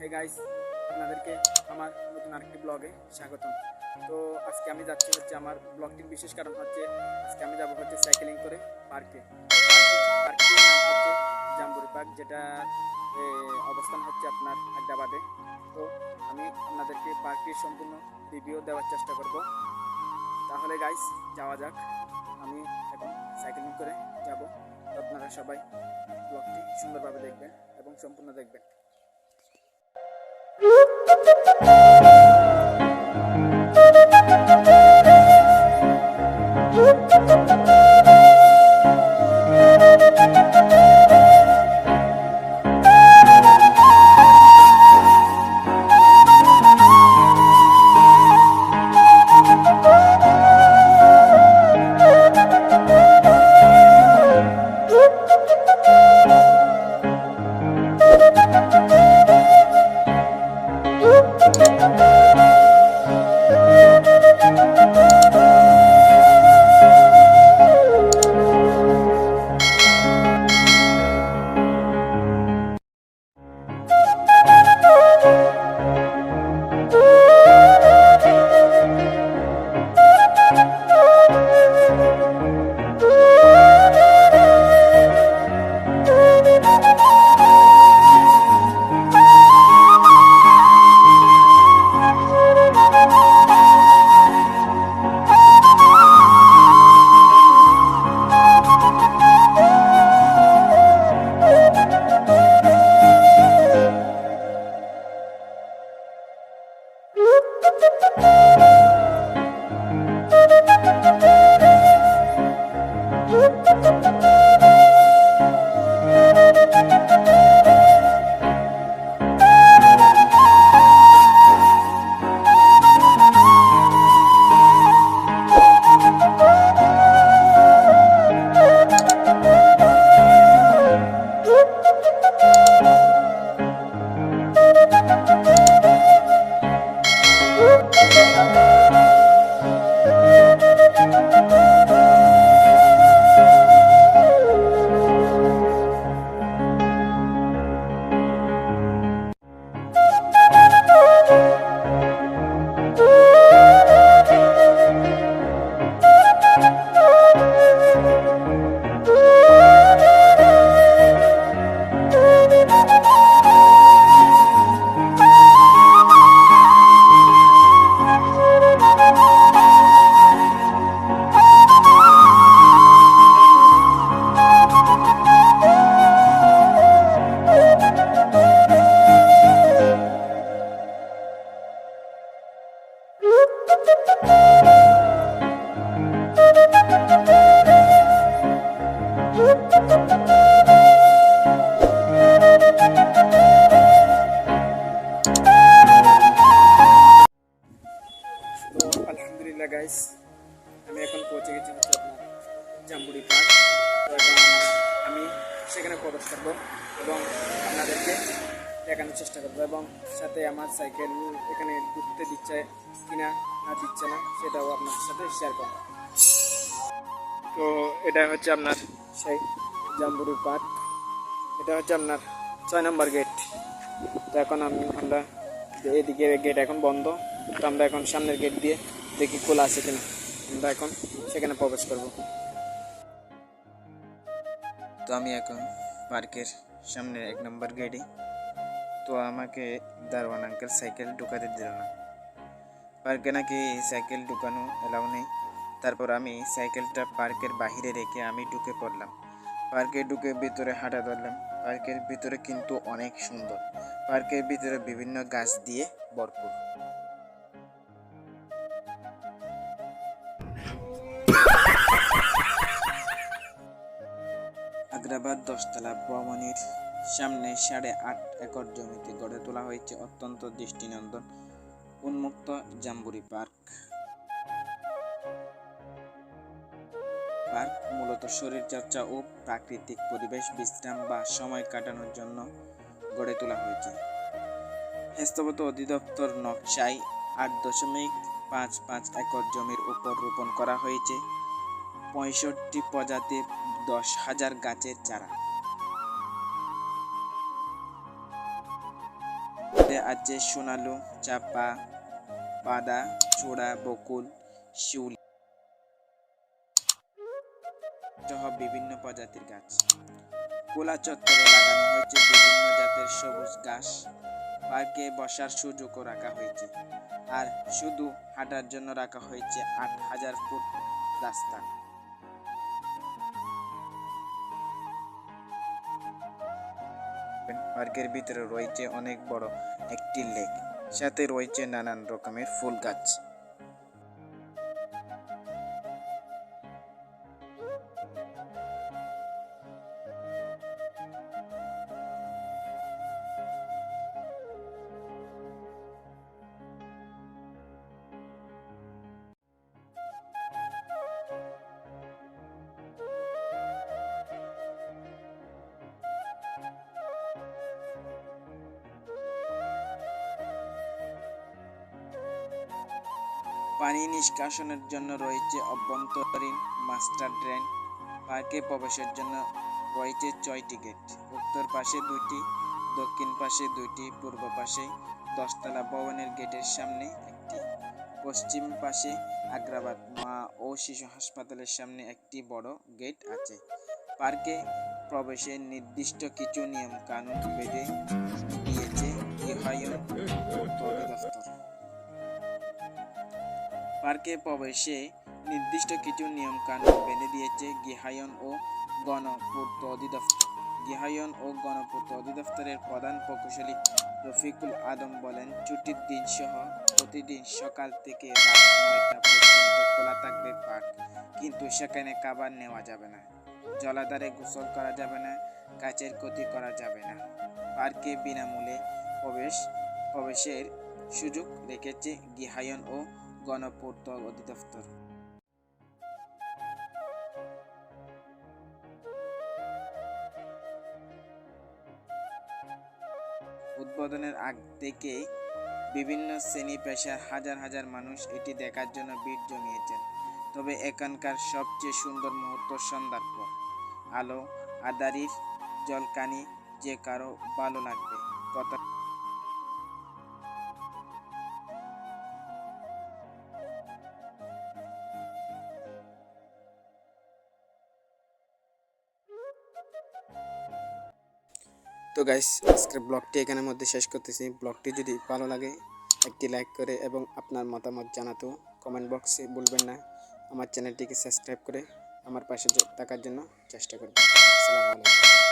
Hey guys আপনাদেরকে আমার নতুন আরেকটি ব্লগে স্বাগতম। তো আজকে আমি যাচ্ছি হচ্ছে আমার ব্লগটির বিশেষ কারণ হচ্ছে, আজকে আমি যাব হচ্ছে সাইকেলিং করে পার্কে পার্কটির নাম হচ্ছে জাম্বুরি পার্ক যেটা অবস্থান হচ্ছে আপনার হায়দ্রাবাদে। তো আমি আপনাদেরকে পার্কটির সম্পূর্ণ রিভিউ দেওয়ার চেষ্টা করব। তাহলে গাইস যাওয়া যাক। আমি এখন সাইকেলিং করে যাব। আপনারা সবাই ব্লগটি সুন্দরভাবে দেখবেন এবং সম্পূর্ণ দেখবেন। তো আমি এখন পৌঁছে গেছি হচ্ছে আপনার জাম্বুরি পার্ক আমি সেখানে প্রবেশ করব এবং আপনাদেরকে দেখানোর চেষ্টা করব এবং সাথে আমার সাইকেল এখানে ঘুরতে দিচ্ছে কিনা না দিচ্ছে না, সেটাও আপনার সাথে শেয়ার করব। তো এটা হচ্ছে আপনার সেই জাম্বুরি পার্ক এটা হচ্ছে আপনার ছয় নম্বর গেট তো এখন আমি, আমরা এদিকে গেট এখন বন্ধ। তো আমরা এখন সামনের গেট দিয়ে দেখি খোলা আছে কিনা। আমরা এখন সেখানে প্রবেশ করব। তো আমি এখন পার্কের সামনে এক নম্বর গেটে। তো আমাকে দারোয়ান আঙ্কেল সাইকেল ঢুকাতে দিল না। পার্কে নাকি সাইকেল ঢুকানো এলাও নেই। তারপর আমি সাইকেলটা পার্কের বাইরে রেখে আমি ঢুকে পড়লাম। পার্কে ঢুকে ভিতরে হাঁটা ধরলাম। পার্কের ভিতরে কিন্তু অনেক সুন্দর। পার্কের ভিতরে বিভিন্ন গাছ দিয়ে ভরপুর। আগ্রাবাদ দশতলা ভ্রমণের সামনে সাড়ে আট একর জমিতে গড়ে তোলা হয়েছে অত্যন্ত দৃষ্টিনন্দন উন্মুক্ত জাম্বুরি পার্ক। পার্ক মূলত শরীরচর্চা ও প্রাকৃতিক পরিবেশ বিশ্রাম বা সময় কাটানোর জন্য গড়ে তোলা হয়েছে। স্থাপত্য অধিদপ্তর নকশায় আট দশমিক পাঁচ পাঁচ একর জমির উপর রোপণ করা হয়েছে। পঁয়ষট্টি প্রজাতির দশ হাজার গাছের চারা। আছে সোনালু, চাপা, পাদা, চূড়া, বকুল, শিউলি সহ বিভিন্ন প্রজাতির গাছ। কোলা চত্বরে লাগানো হয়েছে বিভিন্ন জাতের সবুজ ঘাস। পার্কে বসার সুযোগও রাখা হয়েছে। আর শুধু হাঁটার জন্য রাখা হয়েছে আট হাজার ফুট রাস্তা। পার্কের ভিতরে রয়েছে অনেক বড় একটি লেক। সাথে রয়েছে নানান রকমের ফুল গাছ। পানি নিষ্কাশনের জন্য রয়েছে অভ্যন্তরীণ মাস্টার ড্রেন। পার্কে প্রবেশের জন্য রয়েছে ছয়টি গেট। উত্তর পাশে দুইটি, দক্ষিণ পাশে দুইটি, পূর্ব পাশে দশতলা ভবনের গেটের সামনে একটি, পশ্চিম পাশে আগ্রাবাদ মা ও শিশু হাসপাতালের সামনে একটি বড় গেট আছে। পার্কে প্রবেশের নির্দিষ্ট কিছু নিয়ম কানুন বেঁধে দিয়েছে গৃহায়ন দফতর পার্কে প্রবেশে নির্দিষ্ট কিছু নিয়ম কানুন বেঁধে দিয়েছে গৃহায়ন ও গণপূর্ত অধিদপ্তর। গৃহায়ন ও গণপূর্ত অধিদপ্তরের প্রধান প্রকৌশলী রফিকুল আদম বলেন, ছুটির দিন সহ প্রতিদিন সকাল থেকে নয়টা পর্যন্ত খোলা থাকবে পার্ক, কিন্তু সেখানে খাবার নেওয়া যাবে না। জলাধারে গোসল করা যাবে না কাচের ক্ষতি করা যাবে না। পার্কে বিনামূল্যে প্রবেশ, প্রবেশের সুযোগ রেখেছে গৃহায়ন ও গণপূর্ত অধিদপ্তর উদ্বোধনের আগ থেকে বিভিন্ন শ্রেণি পেশার হাজার হাজার মানুষ এটি দেখার জন্য ভিড় জমিয়েছেন। তবে এখানকার সবচেয়ে সুন্দর মুহূর্ত সন্ধ্যার পর। আলো, আদারির জলকানি যে কারও ভালো লাগবে। কথা তো গাইস আজকের ব্লগটি এখানের মধ্যে শেষ করতেছি। ব্লগটি যদি ভালো লাগে, একটি লাইক করে এবং আপনার মতামত জানাতো কমেন্ট বক্সে বলবেন না। আমার চ্যানেলটিকে সাবস্ক্রাইব করে আমার পাশে থাকার জন্য চেষ্টা করবেন। আসসালামু আলাইকুম।